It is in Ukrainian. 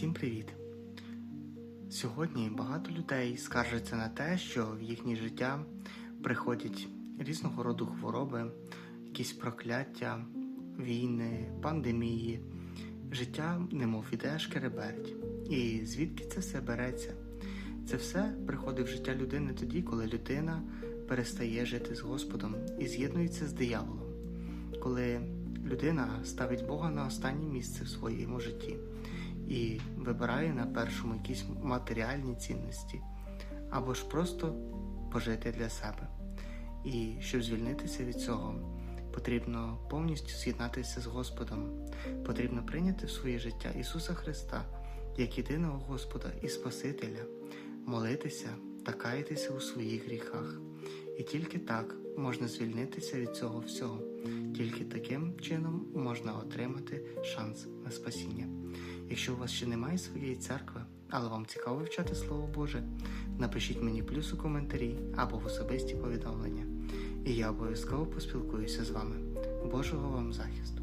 Всім привіт! Сьогодні багато людей скаржаться на те, що в їхнє життя приходять різного роду хвороби, якісь прокляття, війни, пандемії. Життя немов іде шкереберть. І звідки це все береться? Це все приходить в життя людини тоді, коли людина перестає жити з Господом і з'єднується з дияволом, коли людина ставить Бога на останнє місце в своєму житті і вибирає на першому якісь матеріальні цінності, або ж просто пожити для себе. І щоб звільнитися від цього, потрібно повністю з'єднатися з Господом, потрібно прийняти в своє життя Ісуса Христа як єдиного Господа і Спасителя, молитися та каятися у своїх гріхах. І тільки так можна звільнитися від цього всього, тільки таким чином можна отримати шанс на спасіння. Якщо у вас ще немає своєї церкви, але вам цікаво вивчати Слово Боже, напишіть мені плюс у коментарі або в особисті повідомлення, і я обов'язково поспілкуюся з вами. Божого вам захисту!